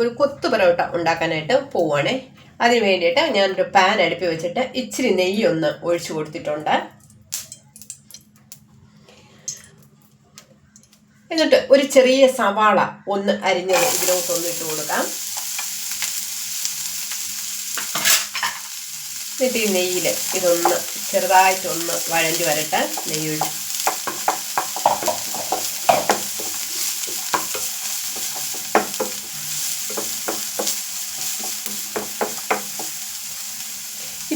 ഒരു കൊത്തു പൊറോട്ട ഉണ്ടാക്കാനായിട്ട് പോവാണ്. അതിന് വേണ്ടിയിട്ട് ഞാനൊരു പാൻ അടുപ്പി വെച്ചിട്ട് ഇച്ചിരി നെയ്യ് ഒന്ന് ഒഴിച്ചു കൊടുത്തിട്ടുണ്ട്. എന്നിട്ട് ഒരു ചെറിയ സവാള ഒന്ന് അരിഞ്ഞത് ഇതിലോട്ട് ഒന്ന് ഇട്ട് കൊടുക്കാം. എന്നിട്ട് ഈ നെയ്യിൽ ഇതൊന്ന് ചെറുതായിട്ടൊന്ന് വഴണ്ടി വരട്ടെ. നെയ്യ്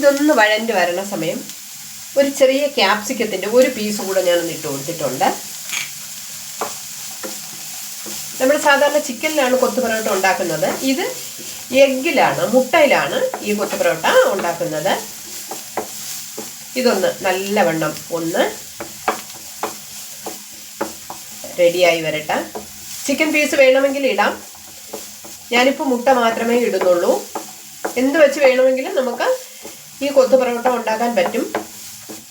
ഇതൊന്ന് വഴണ്ട് വരണ സമയം ഒരു ചെറിയ ക്യാപ്സിക്കത്തിന്റെ ഒരു പീസ് കൂടെ ഞാനൊന്ന് ഇട്ട് കൊടുത്തിട്ടുണ്ട്. നമ്മൾ സാധാരണ ചിക്കനിലാണ് കൊത്തു പൊറോട്ട ഉണ്ടാക്കുന്നത്. ഇത് എഗ്ഗിലാണ് മുട്ടയിലാണ് ഈ കൊത്തു പൊറോട്ട ഉണ്ടാക്കുന്നത്. ഇതൊന്ന് നല്ലവണ്ണം ഒന്ന് റെഡിയായി വരട്ടെ. ചിക്കൻ പീസ് വേണമെങ്കിൽ ഇടാം. ഞാനിപ്പോൾ മുട്ട മാത്രമേ ഇടുന്നുള്ളൂ. എന്ത് വെച്ച് വേണമെങ്കിലും നമുക്ക് ഈ കൊത്തു പൊറോട്ട ഉണ്ടാക്കാൻ പറ്റും.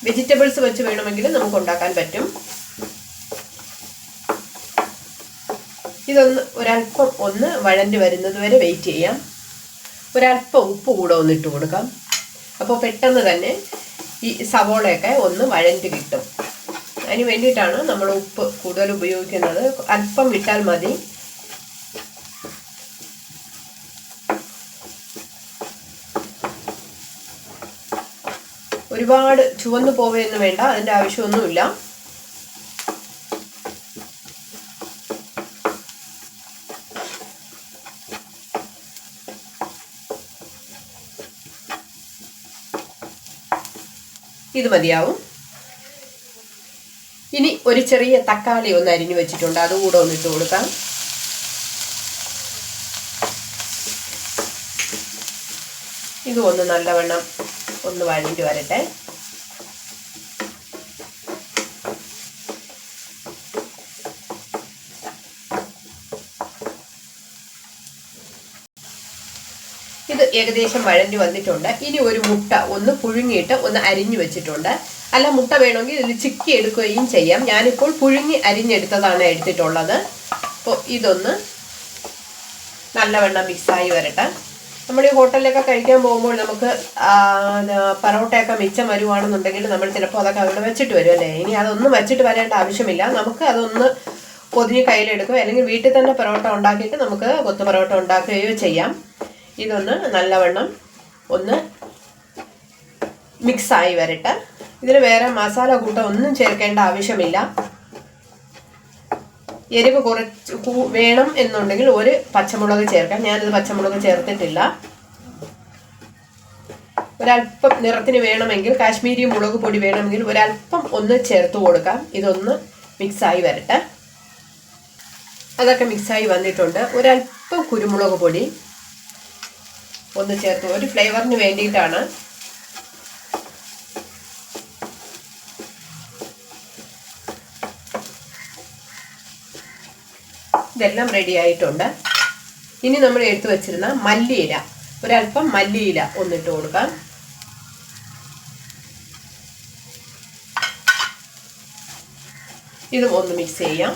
വെജിറ്റബിൾസ് വെച്ച് വേണമെങ്കിൽ നമുക്ക് ഉണ്ടാക്കാൻ പറ്റും. ഇതൊന്ന് ഒരല്പം ഒന്ന് വഴണ്ട് വരുന്നത് വരെ വെയിറ്റ് ചെയ്യാം. ഒരല്പം ഉപ്പ് കൂടെ ഒന്ന് ഇട്ട് കൊടുക്കാം. അപ്പോൾ പെട്ടെന്ന് തന്നെ ഈ സവോളയൊക്കെ ഒന്ന് വഴണ്ട് കിട്ടും. അതിന് വേണ്ടിയിട്ടാണ് നമ്മൾ ഉപ്പ് കൂടുതൽ ഉപയോഗിക്കുന്നത്. അല്പം ഇട്ടാൽ മതി. ഒരുപാട് ചുവന്നു പോവുകയെന്ന് വേണ്ട അതിന്റെ ആവശ്യമൊന്നുമില്ല. ഇത് മതിയാവും. ഇനി ഒരു ചെറിയ തക്കാളി ഒന്ന് അരിഞ്ഞു വെച്ചിട്ടുണ്ട് അതുകൂടെ ഒന്ന് ഇട്ട് കൊടുക്കാം. ഇതും ഒന്ന് നല്ലവണ്ണം ഒന്ന് വഴഞ്ഞിട്ട് വരട്ടെ. ഏകദേശം വഴഞ്ഞു വന്നിട്ടുണ്ട്. ഇനി ഒരു മുട്ട ഒന്ന് പുഴുങ്ങിയിട്ട് ഒന്ന് അരിഞ്ഞു വെച്ചിട്ടുണ്ട്. അല്ല മുട്ട വേണമെങ്കിൽ ഇതിൽ ചിക്കി എടുക്കുകയും ചെയ്യാം. ഞാനിപ്പോൾ പുഴുങ്ങി അരിഞ്ഞെടുത്തതാണ് എടുത്തിട്ടുള്ളത്. അപ്പോൾ ഇതൊന്ന് നല്ലവണ്ണം മിക്സായി വരട്ടെ. നമ്മുടെ ഹോട്ടലിലൊക്കെ കഴിക്കാൻ പോകുമ്പോൾ നമുക്ക് പറോട്ടയൊക്കെ മിച്ചം വരുവാണെന്നുണ്ടെങ്കിൽ നമ്മൾ ചിലപ്പോൾ അതൊക്കെ അവിടെ വെച്ചിട്ട് വരും അല്ലേ? ഇനി അതൊന്നും വെച്ചിട്ട് വരേണ്ട ആവശ്യമില്ല. നമുക്ക് അതൊന്ന് പൊതിഞ്ഞ് കയ്യിലെടുക്കുകയോ അല്ലെങ്കിൽ വീട്ടിൽ തന്നെ പൊറോട്ട ഉണ്ടാക്കിയിട്ട് നമുക്ക് കൊത്തു പൊറോട്ട ഉണ്ടാക്കുകയോ ചെയ്യാം. ഇതൊന്ന് നല്ലവണ്ണം ഒന്ന് മിക്സായി വരട്ടെ. ഇതിൽ വേറെ മസാല കൂട്ടം ഒന്നും ചേർക്കേണ്ട ആവശ്യമില്ല. എരിവ് കുറച്ച് വേണം എന്നുണ്ടെങ്കിൽ ഒരു പച്ചമുളക് ചേർക്കാം. ഞാനിത് പച്ചമുളക് ചേർത്തിട്ടില്ല. ഒരല്പം നിറത്തിന് വേണമെങ്കിൽ കാശ്മീരി മുളക് പൊടി വേണമെങ്കിൽ ഒരല്പം ഒന്ന് ചേർത്ത് കൊടുക്കാം. ഇതൊന്ന് മിക്സായി വരട്ടെ. അതൊക്കെ മിക്സായി വന്നിട്ടുണ്ട്. ഒരല്പം കുരുമുളക് പൊടി ഒന്ന് ചേർത്ത് ഒരു ഫ്ലേവറിന് വേണ്ടിയിട്ടാണ്. ഇതെല്ലാം റെഡി ആയിട്ടുണ്ട്. ഇനി നമ്മൾ എടുത്തു വെച്ചിരുന്ന മല്ലിയില. ഒരല്പം മല്ലിയില ഒന്നിട്ട് കൊടുക്കാം. ഇതും ഒന്ന് മിക്സ് ചെയ്യാം.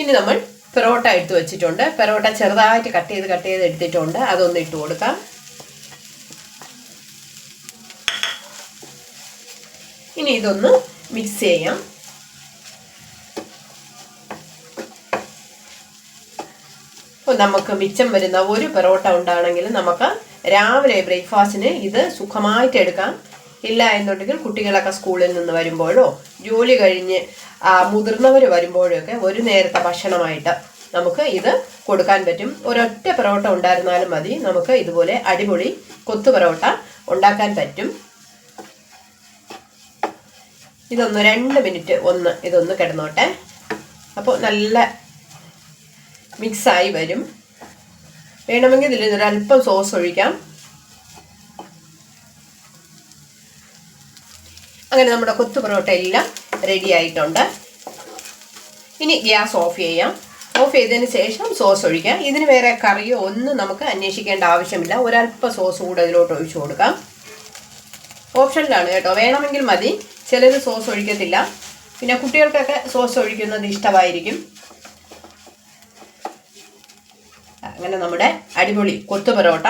ഇനി നമ്മൾ പെറോട്ട എടുത്ത് വെച്ചിട്ടുണ്ട്. പെറോട്ട ചെറുതായിട്ട് കട്ട് ചെയ്ത് കട്ട് ചെയ്ത് എടുത്തിട്ടുണ്ട്. അതൊന്ന് ഇട്ട് കൊടുക്കാം. ഇനി ഇതൊന്ന് മിക്സ് ചെയ്യാം. അപ്പോൾ നമുക്ക് മിച്ചം വരുന്ന ഒരു പെറോട്ട ഉണ്ടാണെങ്കിൽ നമുക്ക് രാവിലെ ബ്രേക്ക്ഫാസ്റ്റിന് ഇത് സുഖമായിട്ട് എടുക്കാം. ഇല്ല എന്നുണ്ടെങ്കിൽ കുട്ടികളൊക്കെ സ്കൂളിൽ നിന്ന് വരുമ്പോഴോ ജോലി കഴിഞ്ഞ് മുതിർന്നവർ വരുമ്പോഴൊക്കെ ഒരു നേരത്തെ ഭക്ഷണമായിട്ട് നമുക്ക് ഇത് കൊടുക്കാൻ പറ്റും. ഒരൊറ്റ പൊറോട്ട ഉണ്ടായിരുന്നാലും മതി. നമുക്ക് ഇതുപോലെ അടിപൊളി കൊത്തു പൊറോട്ട ഉണ്ടാക്കാൻ പറ്റും. ഇതൊന്ന് രണ്ട് മിനിറ്റ് ഒന്ന് ഇതൊന്ന് കിടന്നോട്ടെ. അപ്പോൾ നല്ല മിക്സായി വരും. വേണമെങ്കിൽ ഇതിൽ ഒരല്പം സോസ് ഒഴിക്കാം. അങ്ങനെ നമ്മുടെ കൊത്തു പൊറോട്ട എല്ലാം റെഡി ആയിട്ടുണ്ട്. ഇനി ഗ്യാസ് ഓഫ് ചെയ്യാം. ഓഫ് ചെയ്തതിന് ശേഷം സോസ് ഒഴിക്കാം. ഇതിന് വേറെ കറിയോ ഒന്നും നമുക്ക് അന്വേഷിക്കേണ്ട ആവശ്യമില്ല. ഒരല്പ സോസ് കൂടെ ഇതിലോട്ട് ഒഴിച്ചു കൊടുക്കാം. ഓപ്ഷനിലാണ് കേട്ടോ. വേണമെങ്കിൽ മതി. ചിലർ സോസ് ഒഴിക്കത്തില്ല. പിന്നെ കുട്ടികൾക്കൊക്കെ സോസ് ഒഴിക്കുന്നത് ഇഷ്ടമായിരിക്കും. അങ്ങനെ നമ്മുടെ അടിപൊളി കൊത്തു പൊറോട്ട.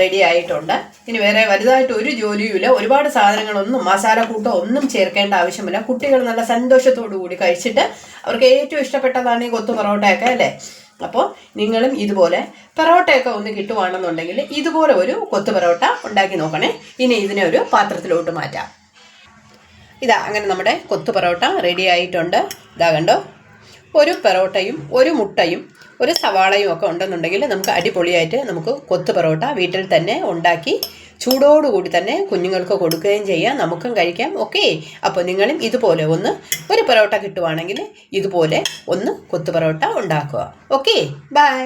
റെഡി ആയിട്ടുണ്ട്. ഇനി വേറെ വലുതായിട്ട് ഒരു ജോലിയുമില്ല. ഒരുപാട് സാധനങ്ങളൊന്നും മസാല കൂട്ടോ ഒന്നും ചേർക്കേണ്ട ആവശ്യമില്ല. കുട്ടികൾ നല്ല സന്തോഷത്തോടു കൂടി കഴിച്ചിട്ട് അവർക്ക് ഏറ്റവും ഇഷ്ടപ്പെട്ടതാണ് ഈ കൊത്തു പൊറോട്ടയൊക്കെ അല്ലേ? അപ്പോൾ നിങ്ങളും ഇതുപോലെ പൊറോട്ടയൊക്കെ ഒന്ന് കിട്ടുവാണെന്നുണ്ടെങ്കിൽ ഇതുപോലെ ഒരു കൊത്തു പൊറോട്ട ഉണ്ടാക്കി നോക്കണേ. ഇനി ഇതിനെ ഒരു പാത്രത്തിലോട്ട് മാറ്റാം. ഇതാ അങ്ങനെ നമ്മുടെ കൊത്തു പൊറോട്ട റെഡി ആയിട്ടുണ്ട്. ഇതാ കണ്ടോ? ഒരു പൊറോട്ടയും ഒരു മുട്ടയും ഒരു സവാളയും ഒക്കെ ഉണ്ടെന്നുണ്ടെങ്കിൽ നമുക്ക് അടിപൊളിയായിട്ട് നമുക്ക് കൊത്തു പൊറോട്ട വീട്ടിൽ തന്നെ ഉണ്ടാക്കി ചൂടോടുകൂടി തന്നെ കുഞ്ഞുങ്ങൾക്ക് കൊടുക്കുകയും ചെയ്യാം നമുക്കും കഴിക്കാം. ഓക്കെ അപ്പോൾ നിങ്ങളും ഇതുപോലെ ഒന്ന് ഒരു പൊറോട്ട കിട്ടുവാണെങ്കിൽ ഇതുപോലെ ഒന്ന് കൊത്തു പൊറോട്ട ഉണ്ടാക്കുക. Okay bye